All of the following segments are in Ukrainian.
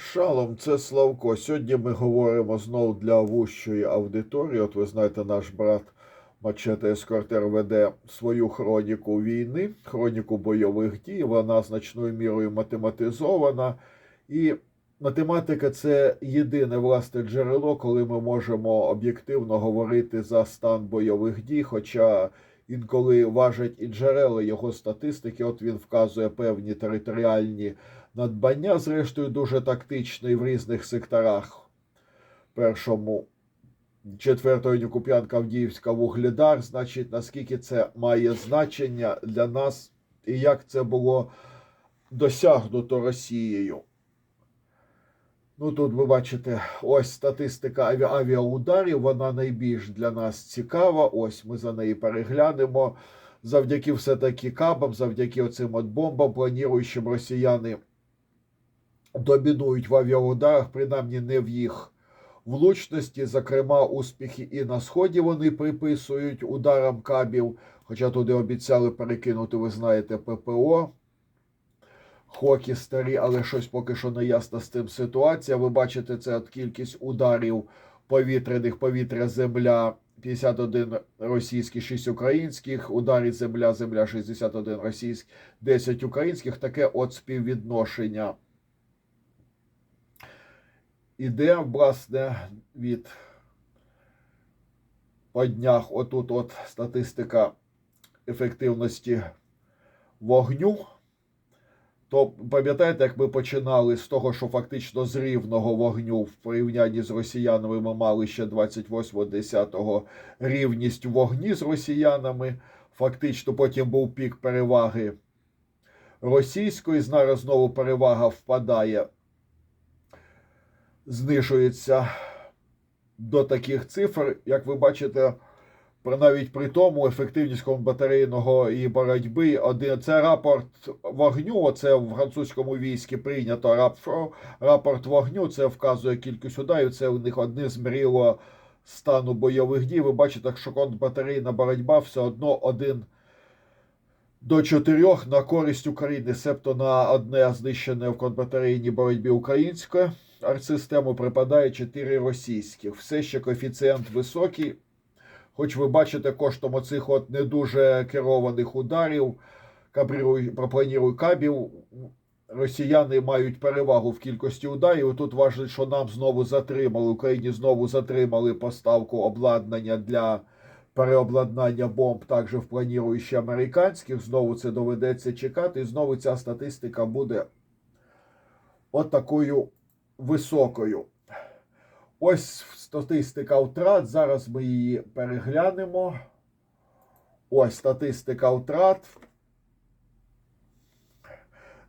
Шалом, це Славко. Сьогодні ми говоримо знову для вущої аудиторії. От ви знаєте, наш брат Мачете Ескортер веде свою хроніку війни, хроніку бойових дій. Вона значною мірою математизована. І математика це єдине власне джерело, коли ми можемо об'єктивно говорити за стан бойових дій. Хоча інколи важать і джерела його статистики, от він вказує певні територіальні надбання, зрештою, дуже тактичний в різних секторах. Першому, четвертої Куп'янка Авдіївська Вугледар, значить, наскільки це має значення для нас і як це було досягнуто Росією. Ну, тут ви бачите, ось статистика аві- авіаударів, вона найбільш для нас цікава. Ось ми за неї переглянемо. Завдяки все-таки кабам, завдяки оцим от бомбам, плануючим росіяни домінують в авіаударах, принаймні не в їх влучності. Зокрема, успіхи і на сході вони приписують ударам кабів. Хоча туди обіцяли перекинути, ви знаєте, ППО. Хокі старі, але щось поки що не ясна з цим ситуація. Ви бачите, це от кількість ударів повітряних повітря, земля 51 російських, 6 українських, ударів земля, земля 61 російських, 10 українських. Таке от співвідношення. Іде, власне, від по днях отут от статистика ефективності вогню. То пам'ятаєте, як ми починали з того, що фактично з рівного вогню в порівнянні з росіянами ми мали ще 28-10 рівність вогні з росіянами. Фактично, потім був пік переваги російської. Зараз знову перевага впадає, знижується до таких цифр. Як ви бачите, навіть при тому ефективність батарейного і боротьби один це рапорт вогню. Це в французькому війську прийнято рап- рапорт вогню. Це вказує кількість ударів. Це у них одне з мріло стану бойових дій. Ви бачите, що контрбатарейна боротьба все одно один до чотирьох на користь України, себто на одне знищене в контрбатарейній боротьбі українське артсистему припадає чотири російських. Все ще коефіцієнт високий. Хоч ви бачите, коштом оцих от не дуже керованих ударів, пропланірую кабів, росіяни мають перевагу в кількості ударів. Тут важливо, що нам знову затримали, Україні знову затримали поставку обладнання для переобладнання бомб, також в планіруючі американських. Знову це доведеться чекати. І знову ця статистика буде от високою. Ось статистика втрат. Зараз ми її переглянемо. Ось статистика втрат.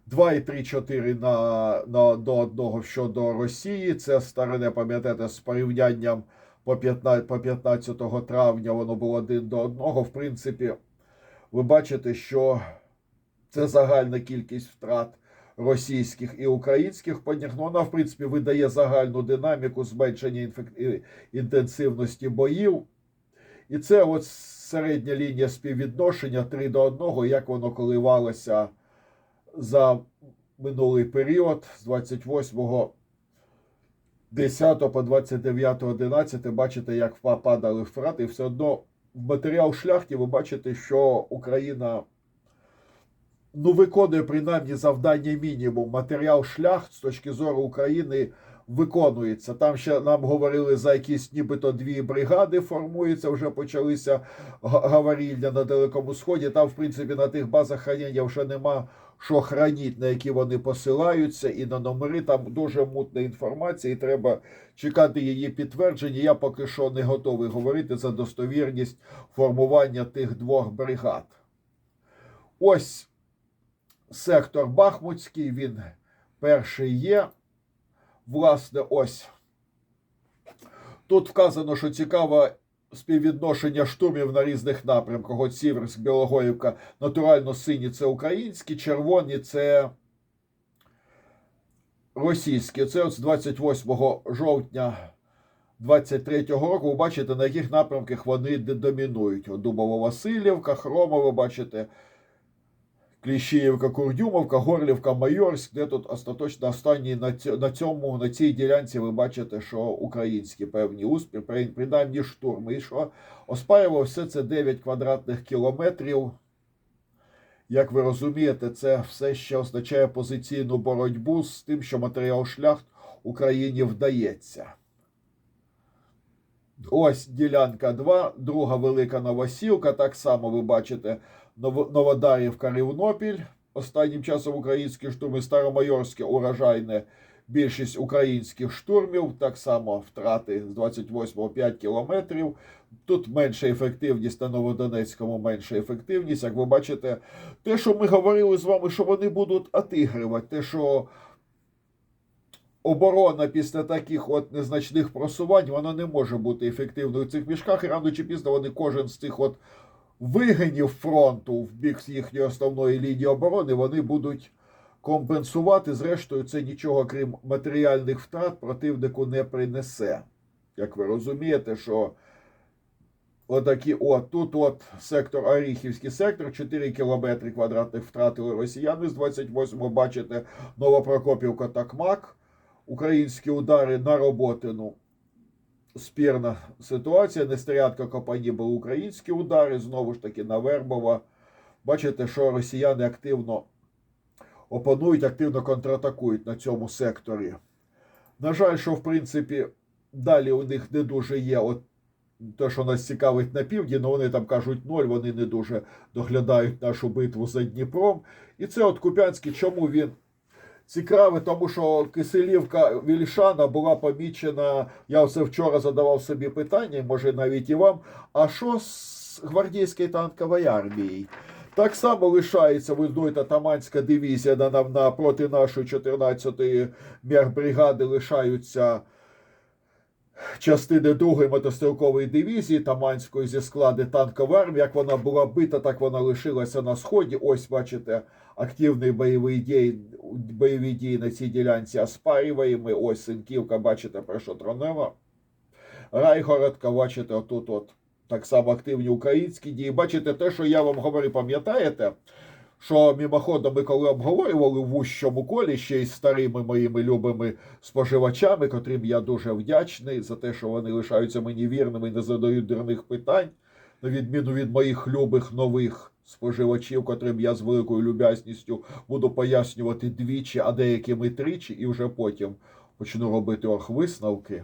2,34 на, на, до одного щодо Росії. Це старине, пам'ятаєте, з порівнянням по 15, по 15 травня воно було один до одного. В принципі, ви бачите, що це загальна кількість втрат російських і українських поднях. Ну, вона, в принципі, видає загальну динаміку зменшення інтенсивності боїв. І це от середня лінія співвідношення 3 до 1, як воно коливалося за минулий період з 28 10 по 29 11 бачите, як падали втрати, і все одно в матеріал шляхті ви бачите, що Україна ну, виконує принаймні завдання мінімум. Матеріал шлях з точки зору України виконується. Там ще нам говорили за якісь нібито дві бригади формуються, вже почалися га- на Далекому Сході. Там, в принципі, на тих базах хранення вже нема що храніть, на які вони посилаються, і на номери там дуже мутна інформація, і треба чекати її підтвердження. Я поки що не готовий говорити за достовірність формування тих двох бригад. Ось сектор Бахмутський, він перший є. Власне, ось. Тут вказано, що цікаве співвідношення штурмів на різних напрямках. От Сіверськ, Білогорівка, натурально сині це українські, червоні це російські. Це от з 28 жовтня 23-го року. Ви бачите, на яких напрямках вони домінують. От Дубово-Васильівка, Хрома, ви бачите, Кліщіївка, Курдюмовка, Горлівка, Майорськ, де тут остаточно останній на цьому на цій ділянці ви бачите, що українські певні успіхи, принаймні штурми. І що оспаював все це 9 квадратних кілометрів. Як ви розумієте, це все ще означає позиційну боротьбу з тим, що матеріал шляхт Україні вдається. Ось ділянка 2, друга велика Новосілка. Так само ви бачите Нов- Новодарівка, Рівнопіль. Останнім часом українські штурми, Старомайорське, урожайне, більшість українських штурмів, так само втрати з 28 5 кілометрів. Тут менша ефективність на Новодонецькому, менша ефективність. Як ви бачите, те, що ми говорили з вами, що вони будуть отигрувати, те, що оборона після таких от незначних просувань, вона не може бути ефективною в цих мішках, і рано чи пізно вони кожен з цих от вигинів фронту в бік їхньої основної лінії оборони, вони будуть компенсувати. Зрештою, це нічого крім матеріальних втрат противнику не принесе. Як ви розумієте, що отакі, от тут от сектор Оріхівський сектор, 4 кілометри квадратних втратили росіяни з 28-го, бачите, Новопрокопівка Такмак, українські удари на роботину. Спірна ситуація. Нестерядка Копані були українські удари, знову ж таки на Вербова. Бачите, що росіяни активно опанують, активно контратакують на цьому секторі. На жаль, що в принципі далі у них не дуже є от те, що нас цікавить на півдні, але вони там кажуть ноль, вони не дуже доглядають нашу битву за Дніпром. І це от Куп'янський, чому він цікавий, тому що Киселівка Вільшана була помічена. Я все вчора задавав собі питання, може навіть і вам. А що з гвардійською танковою армією? Так само лишається, ви знаєте, Таманська дивізія на, на, проти нашої 14-ї мірбригади лишаються частини другої мотострілкової дивізії Таманської зі склади танкової армії. Як вона була бита, так вона лишилася на сході. Ось бачите, активний бойовий дій, бойові дії на цій ділянці оспарюємо. Ось Синківка, бачите, про що Першотронева. Райгородка, бачите, отут от так само активні українські дії. Бачите, те, що я вам говорю, пам'ятаєте? Що мимоходом ми коли обговорювали в вущому колі ще й з старими моїми любими споживачами, котрим я дуже вдячний за те, що вони лишаються мені вірними і не задають дурних питань, на відміну від моїх любих нових споживачів, котрим я з великою люб'язністю буду пояснювати двічі, а деякими тричі, і вже потім почну робити оргвисновки.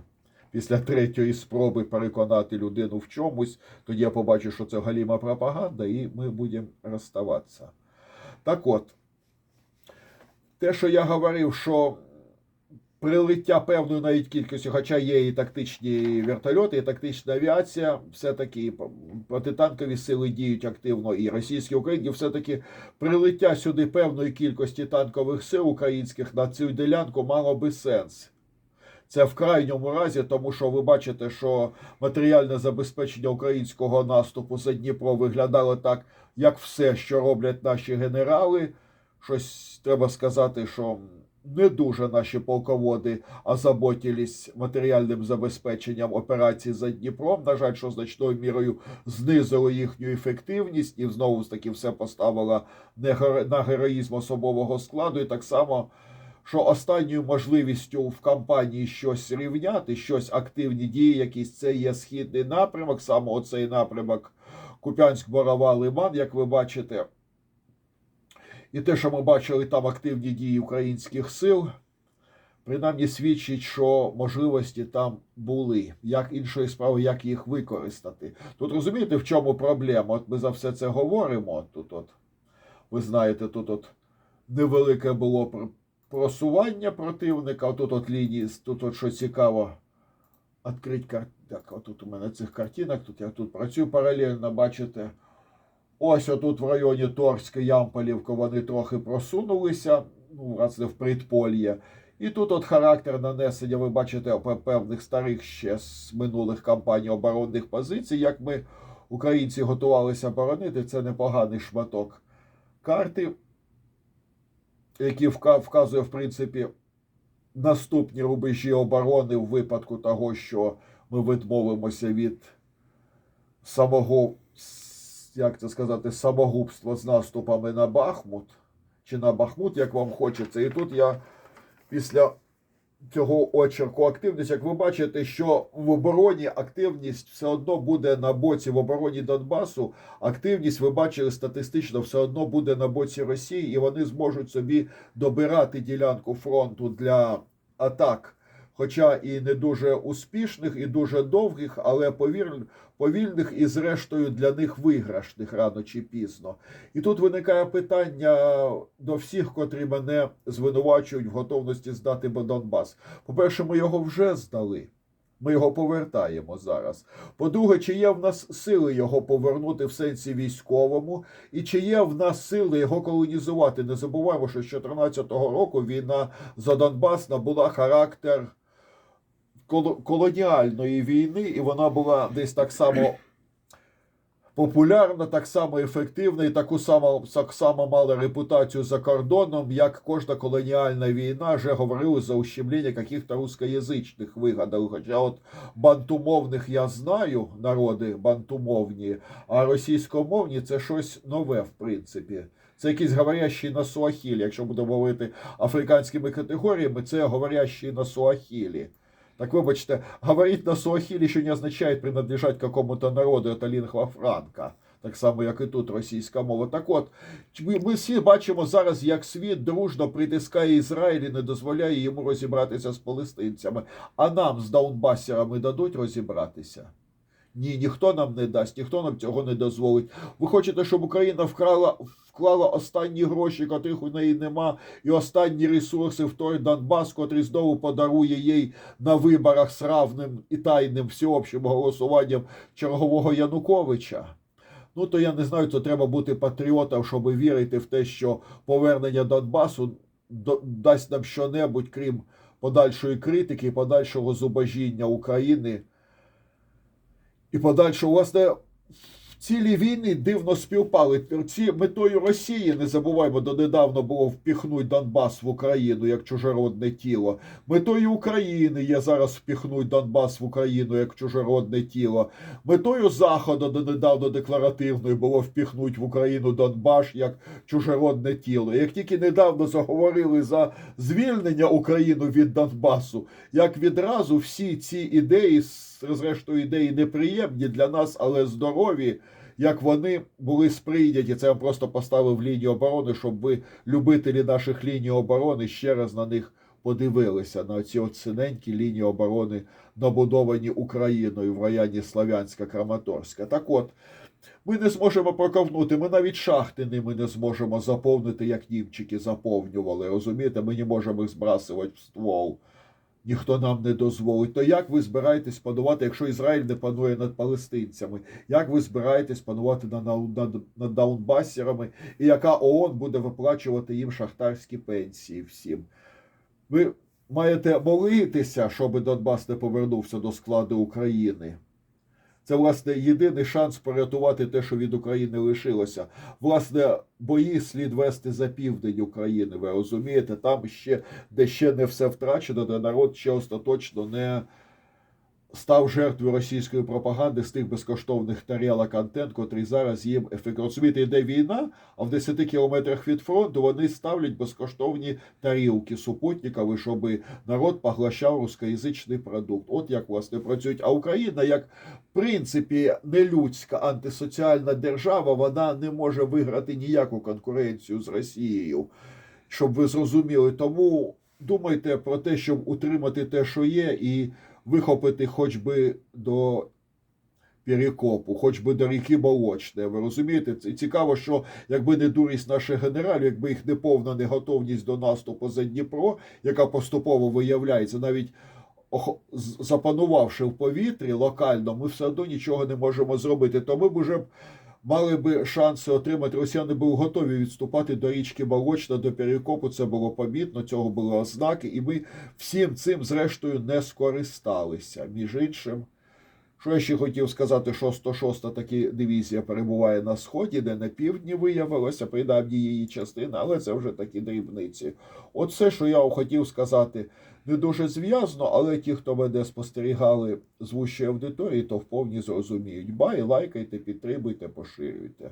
Після третьої спроби переконати людину в чомусь, тоді я побачу, що це галіма пропаганда, і ми будемо розставатися. Так от, те, що я говорив, що прилиття певної навіть кількості, хоча є і тактичні вертольоти, і тактична авіація, все-таки протитанкові сили діють активно, і російські, і українські, все-таки прилиття сюди певної кількості танкових сил українських на цю ділянку мало би сенс. Це в крайньому разі, тому що ви бачите, що матеріальне забезпечення українського наступу за Дніпро виглядало так, як все, що роблять наші генерали. Щось треба сказати, що не дуже наші полководи озаботились матеріальним забезпеченням операцій за Дніпром. На жаль, що значною мірою знизило їхню ефективність і знову ж таки все поставило на героїзм особового складу. І так само що останньою можливістю в кампанії щось рівняти, щось активні дії, якісь це є східний напрямок, саме оцей напрямок Куп'янськ, Борова, Лиман, як ви бачите. І те, що ми бачили там активні дії українських сил, принаймні свідчить, що можливості там були. Як іншої справи, як їх використати. Тут розумієте, в чому проблема? От ми за все це говоримо. Тут, от, ви знаєте, тут от невелике було пр- просування противника. Тут от лінії, тут от що цікаво, відкрити кар... Так, отут у мене цих картинок, тут я тут працюю паралельно, бачите. Ось отут в районі Торська, Ямполівка вони трохи просунулися, ну, раз не в предпольє. І тут от характер нанесення, ви бачите, певних старих ще з минулих кампаній оборонних позицій. Як ми, українці, готувалися боронити, це непоганий шматок карти, який вказує, в принципі, наступні рубежі оборони в випадку того, що ми відмовимося від самого, як це сказати, самогубство з наступами на Бахмут, чи на Бахмут, як вам хочеться. І тут я після цього очерку активність, як ви бачите, що в обороні активність все одно буде на боці в обороні Донбасу. Активність, ви бачили, статистично все одно буде на боці Росії, і вони зможуть собі добирати ділянку фронту для атак. Хоча і не дуже успішних, і дуже довгих, але повільних і, зрештою, для них виграшних рано чи пізно. І тут виникає питання до всіх, котрі мене звинувачують в готовності здати Донбас. По-перше, ми його вже здали. Ми його повертаємо зараз. По-друге, чи є в нас сили його повернути в сенсі військовому, і чи є в нас сили його колонізувати? Не забуваємо, що з 2014 року війна за Донбас набула характер колоніальної війни, і вона була десь так само популярна, так само ефективна і таку само, так само мала репутацію за кордоном, як кожна колоніальна війна, вже говорили за ущемлення каких-то рускоязичних вигадали. Хоча от бантумовних я знаю, народи бантумовні, а російськомовні це щось нове, в принципі. Це якісь говорящі на суахілі. Якщо будемо говорити африканськими категоріями, це говорящі на суахілі. Так вибачте, говорить на суахілі не означает принадлежать какому-то народу, это лінгва франка. Так само, як і тут російська мова. Так от, ми, ми всі бачимо зараз, як світ дружно притискає Ізраїль і не дозволяє йому розібратися з палестинцями. А нам з даунбасерами дадуть розібратися? Ні, ніхто нам не дасть, ніхто нам цього не дозволить. Ви хочете, щоб Україна вкрала, вклала останні гроші, котрих у неї нема, і останні ресурси в той Донбас, котрий знову подарує їй на виборах з равним і тайним всеобщим голосуванням чергового Януковича. Ну, то я не знаю, то треба бути патріотом, щоб вірити в те, що повернення Донбасу дасть нам щонебудь, крім подальшої критики, подальшого зубожіння України і подальшого, власне, цілі війни дивно співпали. Ці метою Росії, не забуваємо, донедавна було впіхнути Донбас в Україну як чужеродне тіло. Метою України є зараз впіхнути Донбас в Україну як чужеродне тіло. Метою Заходу донедавна декларативною було впіхнути в Україну Донбас як чужеродне тіло. Як тільки недавно заговорили за звільнення України від Донбасу, як відразу всі ці ідеї, зрештою ідеї неприємні для нас, але здорові, як вони були сприйняті. Це я просто поставив лінію оборони, щоб ви, любителі наших ліній оборони, ще раз на них подивилися на ці от синенькі лінії оборони, набудовані Україною в районі Славянська Краматорська. Так от. Ми не зможемо проковнути, ми навіть шахти ними не зможемо заповнити, як німчики заповнювали. Розумієте, ми не можемо їх збрасувати в ствол. Ніхто нам не дозволить. То як ви збираєтесь панувати, якщо Ізраїль не панує над палестинцями? Як ви збираєтесь панувати над, над, над даунбасерами? І яка ООН буде виплачувати їм шахтарські пенсії всім? Ви маєте молитися, щоб Донбас не повернувся до складу України. Це, власне, єдиний шанс порятувати те, що від України лишилося. Власне, бої слід вести за південь України. Ви розумієте, там ще де ще не все втрачено, де народ ще остаточно не став жертвою російської пропаганди з тих безкоштовних тарілок антен, котрі зараз їм ефект. Розумієте, йде війна, а в 10 кілометрах від фронту вони ставлять безкоштовні тарілки супутникові, щоб народ поглощав рускоязичний продукт. От як власне працюють. А Україна, як в принципі нелюдська антисоціальна держава, вона не може виграти ніяку конкуренцію з Росією, щоб ви зрозуміли. Тому думайте про те, щоб утримати те, що є, і вихопити хоч би до Перекопу, хоч би до ріки Болочне. Ви розумієте? Це цікаво, що якби не дурість наших генералів, якби їх не повна неготовність до наступу за Дніпро, яка поступово виявляється, навіть запанувавши в повітрі локально, ми все одно нічого не можемо зробити. То ми б уже мали би шанси отримати. Росіяни були готові відступати до річки Молочна, до Перекопу. Це було помітно, цього були ознаки, і ми всім цим, зрештою, не скористалися. Між іншим, Що я ще хотів сказати, що 106 таки дивізія перебуває на сході, де на півдні виявилося, принаймні її частина, але це вже такі дрібниці. Оце, що я хотів сказати, не дуже зв'язно, але ті, хто мене спостерігали з вущої аудиторії, то вповні зрозуміють. Бай, лайкайте, підтримуйте, поширюйте.